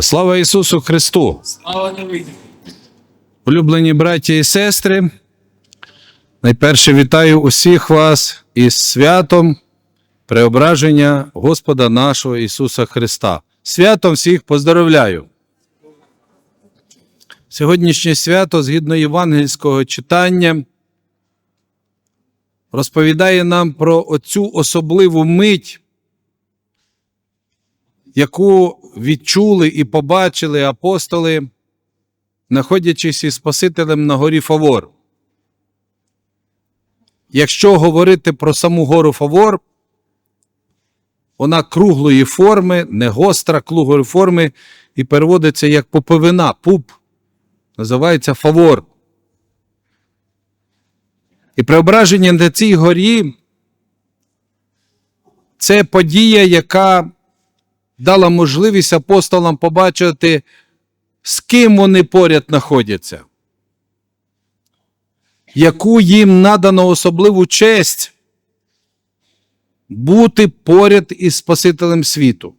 Слава Ісусу Христу! Слава навіки. Улюблені браті і сестри, найперше вітаю усіх вас із святом преображення Господа нашого Ісуса Христа. Святом всіх поздоровляю. Сьогоднішнє свято, згідно євангельського читання, розповідає нам про оцю особливу мить, яку відчули і побачили апостоли знаходячись із Спасителем на горі Фавор. Якщо говорити про саму гору Фавор, вона круглої форми, не гостра, круглої форми, і переводиться як поповина, пуп, називається Фавор. І преображення на цій горі це подія, яка дала можливість апостолам побачити з ким вони поряд знаходяться, яку їм надано особливу честь бути поряд із Спасителем світу.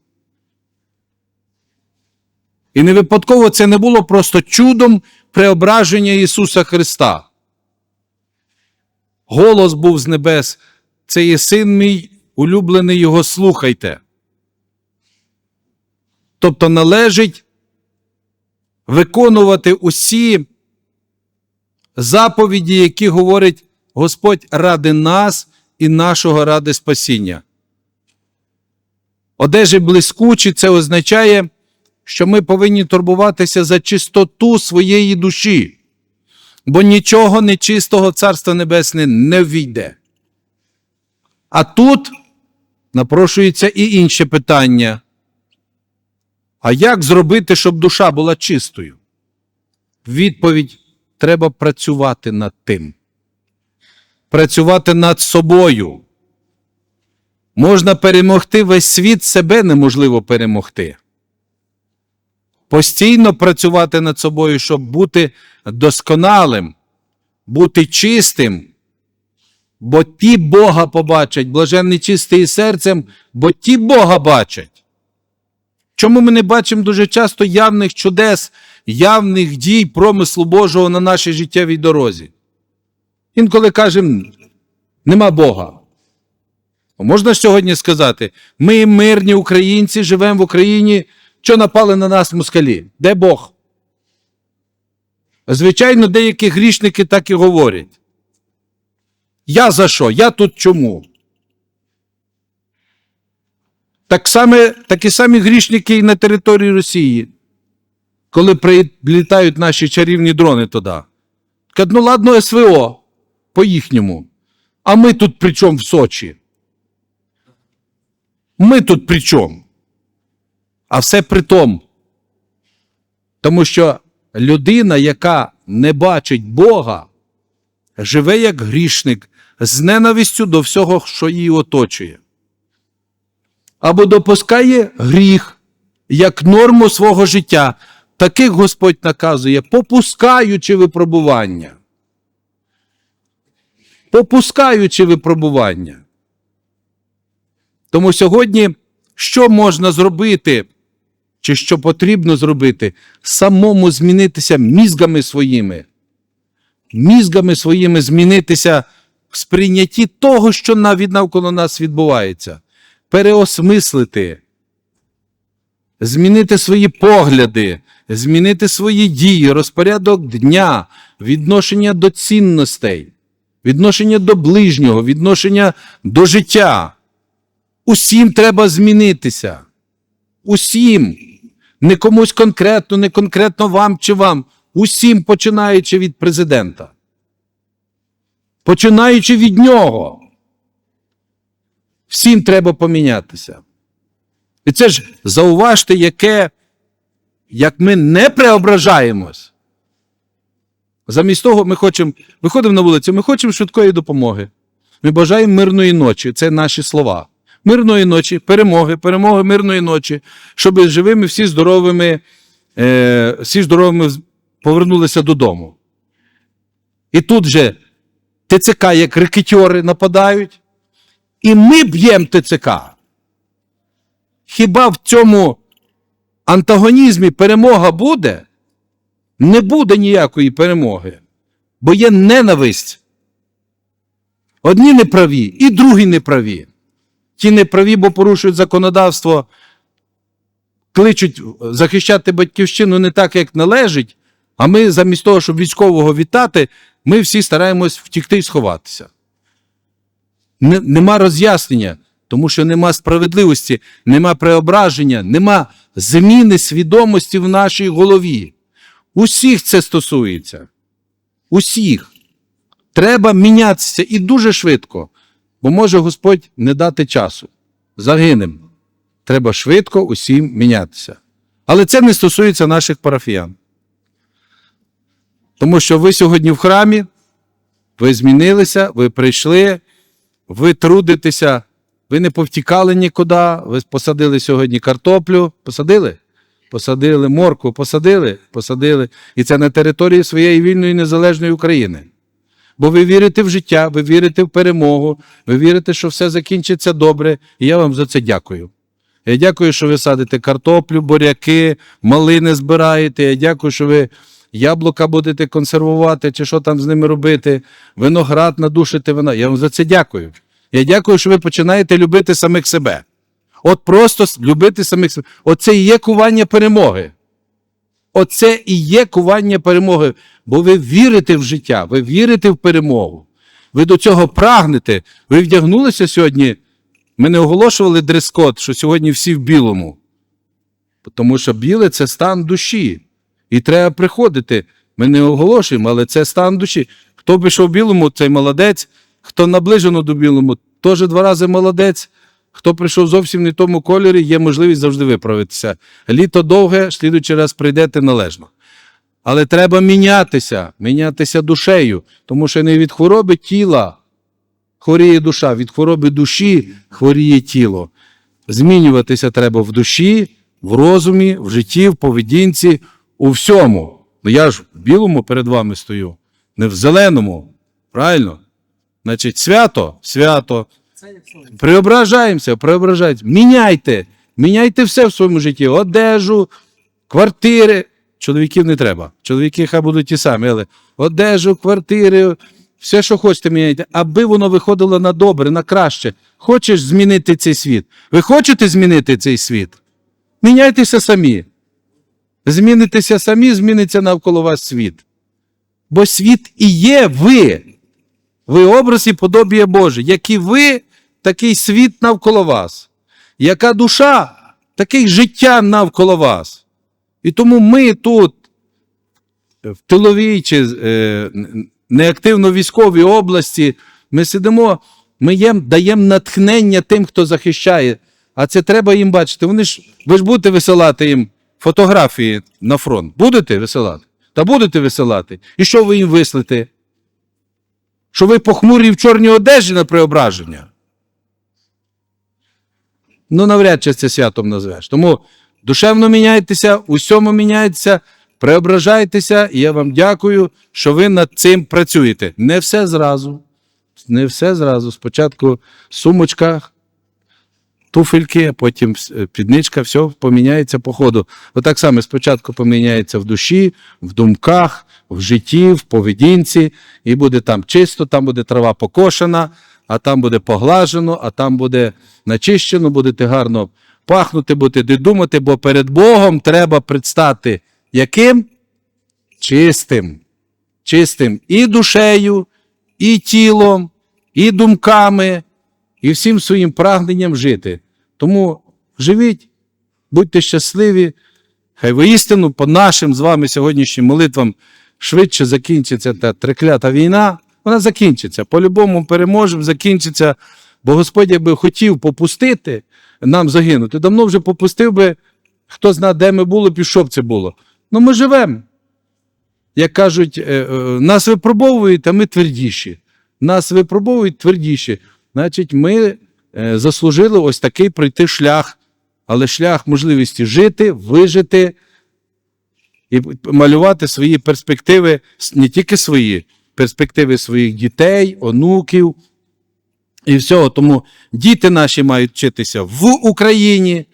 І не випадково це не було просто чудом преображення Ісуса Христа. Голос був з небес, це є син мій, улюблений Його слухайте. Тобто належить виконувати усі заповіді, які говорить Господь ради нас і нашого ради спасіння. Одежі блискучі це означає, що ми повинні турбуватися за чистоту своєї душі, бо нічого нечистого Царства Небесне не війде. А тут напрошується і інше питання. А як зробити, щоб душа була чистою? Відповідь треба працювати над тим. Працювати над собою. Можна перемогти весь світ, себе неможливо перемогти. Постійно працювати над собою, щоб бути досконалим, бути чистим. Бо ті Бога побачать, блаженний чистий серцем, бо ті Бога бачать. Чому ми не бачимо дуже часто явних чудес, явних дій промислу Божого на нашій життєвій дорозі? Інколи кажемо, нема Бога. Можна сьогодні сказати, ми мирні українці, живемо в Україні, що напали на нас москалі? Де Бог? Звичайно, деякі грішники так і говорять. Я за що? Я тут чому? Так саме, такі самі грішники і на території Росії, коли прилітають наші чарівні дрони туди. Кажуть, ну ладно, СВО по їхньому. А ми тут при чому в Сочі? Ми тут при чому? А все при тому. Тому що людина, яка не бачить Бога, живе як грішник з ненавистю до всього, що її оточує або допускає гріх як норму свого життя. Таких Господь наказує, попускаючи випробування. Попускаючи випробування. Тому сьогодні, що можна зробити, чи що потрібно зробити, самому змінитися мізгами своїми, мізгами своїми змінитися в сприйнятті того, що навіть навколо нас відбувається переосмислити, змінити свої погляди, змінити свої дії, розпорядок дня, відношення до цінностей, відношення до ближнього, відношення до життя. Усім треба змінитися. Усім. Не комусь конкретно, не конкретно вам чи вам. Усім починаючи від президента. Починаючи від нього. Всім треба помінятися. І це ж зауважте, яке, як ми не преображаємось. Замість того, ми хочемо, виходимо на вулицю, ми хочемо швидкої допомоги. Ми бажаємо мирної ночі. Це наші слова. Мирної ночі, перемоги, перемоги мирної ночі, щоб живими всі здоровими, е, всі здоровими повернулися додому. І тут же ТЦК, як рекетьори, нападають. І ми б'ємо ТЦК. Хіба в цьому антагонізмі перемога буде, не буде ніякої перемоги, бо є ненависть. Одні неправі, і другі неправі. Ті неправі, бо порушують законодавство, кличуть захищати батьківщину не так, як належить, а ми замість того, щоб військового вітати, ми всі стараємось втікти і сховатися. Не- Нема роз'яснення, тому що нема справедливості, нема преображення, нема зміни свідомості в нашій голові. Усіх це стосується. Усіх. Треба мінятися і дуже швидко, бо може Господь не дати часу. Загинем. Треба швидко усім мінятися. Але це не стосується наших парафіян. Тому що ви сьогодні в храмі, ви змінилися, ви прийшли, ви трудитеся, ви не повтікали нікуди, ви посадили сьогодні картоплю. Посадили? Посадили моркву, посадили, посадили. І це на території своєї вільної незалежної України. Бо ви вірите в життя, ви вірите в перемогу, ви вірите, що все закінчиться добре, і я вам за це дякую. Я дякую, що ви садите картоплю, буряки, малини збираєте. Я дякую, що ви яблука будете консервувати чи що там з ними робити, виноград надушите вина. Я вам за це дякую. Я дякую, що ви починаєте любити самих себе. От просто любити самих себе. Оце і є кування перемоги. Оце і є кування перемоги, бо ви вірите в життя, ви вірите в перемогу. Ви до цього прагнете. Ви вдягнулися сьогодні. Ми не оголошували дрес-код, що сьогодні всі в білому. Тому що біле це стан душі. І треба приходити. Ми не оголошуємо, але це стан душі. Хто пішов білому, цей молодець. Хто наближено до білому, теж два рази молодець. Хто прийшов зовсім не в тому кольорі, є можливість завжди виправитися. Літо довге, слідуючий раз прийдете належно. Але треба мінятися, мінятися душею, тому що не від хвороби тіла хворіє душа, від хвороби душі хворіє тіло. Змінюватися треба в душі, в розумі, в житті, в поведінці, у всьому. Ну я ж в білому перед вами стою, не в зеленому. Правильно? Значить, свято, свято. Преображаємося, преображаємося. Міняйте. Міняйте все в своєму житті. Одежу, квартири. Чоловіків не треба. Чоловіки хай будуть ті самі, але одежу, квартири, все, що хочете, міняйте, аби воно виходило на добре, на краще. Хочеш змінити цей світ? Ви хочете змінити цей світ? Міняйтеся самі. Змінитеся самі, зміниться навколо вас світ. Бо світ і є ви. Ви образ і подобія Боже. Які ви, такий світ навколо вас. Яка душа, таке життя навколо вас. І тому ми тут, в тиловій чи е, неактивно військовій області, ми сидимо, ми їм даємо натхнення тим, хто захищає. А це треба їм бачити. Вони ж, ви ж будете висилати їм фотографії на фронт. Будете висилати? Та будете висилати. І що ви їм вислите? Що ви похмурі в чорній одежі на преображення? Ну, навряд чи це святом назвеш. Тому душевно міняйтеся, усьому міняйтеся, преображайтеся, і я вам дякую, що ви над цим працюєте. Не все зразу. Не все зразу. Спочатку сумочка, туфельки, потім е, підничка, все поміняється по ходу. Отак само спочатку поміняється в душі, в думках, в житті, в поведінці, і буде там чисто, там буде трава покошена, а там буде поглажено, а там буде начищено, будете гарно пахнути, будете думати, бо перед Богом треба предстати яким? Чистим. Чистим і душею, і тілом, і думками, і всім своїм прагненням жити. Тому живіть, будьте щасливі, хай воістину по нашим з вами сьогоднішнім молитвам швидше закінчиться та треклята війна. Вона закінчиться. По-любому переможемо, закінчиться. Бо Господь якби хотів попустити нам загинути. Давно вже попустив би, хто знає, де ми були, пішов це було. Ну ми живемо. Як кажуть, е, е, нас випробовують, а ми твердіші. Нас випробовують твердіші. Значить, ми е, заслужили ось такий пройти шлях, але шлях можливості жити, вижити і малювати свої перспективи, не тільки свої, перспективи своїх дітей, онуків і всього. Тому діти наші мають вчитися в Україні,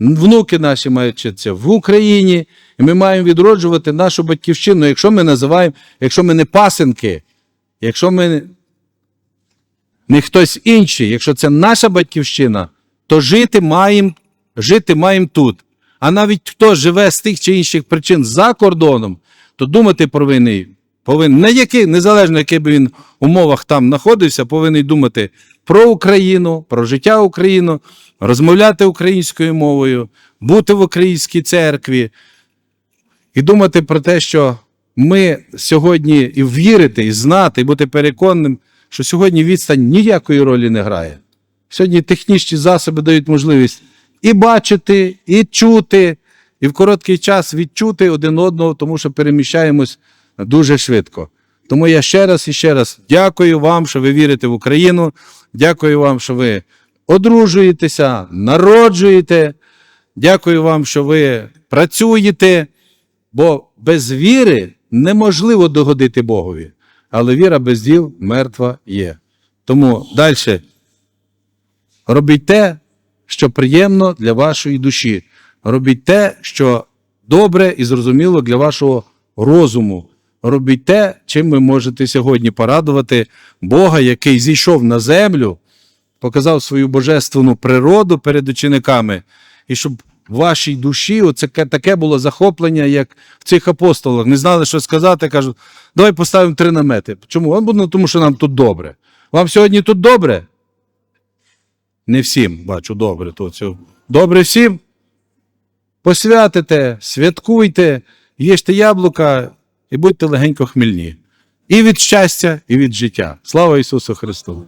внуки наші мають вчитися в Україні, і ми маємо відроджувати нашу батьківщину. Якщо ми називаємо, якщо ми не пасенки, якщо ми не хтось інший, якщо це наша батьківщина, то жити маємо жити маємо тут. А навіть хто живе з тих чи інших причин за кордоном, то думати повинен, повинен на який, незалежно в яких би він умовах там знаходився, повинен думати про Україну, про життя України, розмовляти українською мовою, бути в українській церкві і думати про те, що ми сьогодні і вірити, і знати, і бути переконаним, що сьогодні відстань ніякої ролі не грає. Сьогодні технічні засоби дають можливість і бачити, і чути, і в короткий час відчути один одного, тому що переміщаємось дуже швидко. Тому я ще раз і ще раз дякую вам, що ви вірите в Україну. Дякую вам, що ви одружуєтеся, народжуєте. Дякую вам, що ви працюєте, бо без віри неможливо догодити Богові. Але віра без діл мертва є. Тому далі робіть те, що приємно для вашої душі. Робіть те, що добре і зрозуміло для вашого розуму. Робіть те, чим ви можете сьогодні порадувати Бога, який зійшов на землю, показав свою божественну природу перед учениками, і щоб вашій душі оце таке було захоплення, як в цих апостолах. Не знали, що сказати, кажуть, давай поставимо три намети. Чому? Ну, Тому що нам тут добре. Вам сьогодні тут добре? Не всім, бачу, добре. Це. Добре всім? Посвятите, святкуйте, їжте яблука і будьте легенько хмільні. І від щастя, і від життя. Слава Ісусу Христу!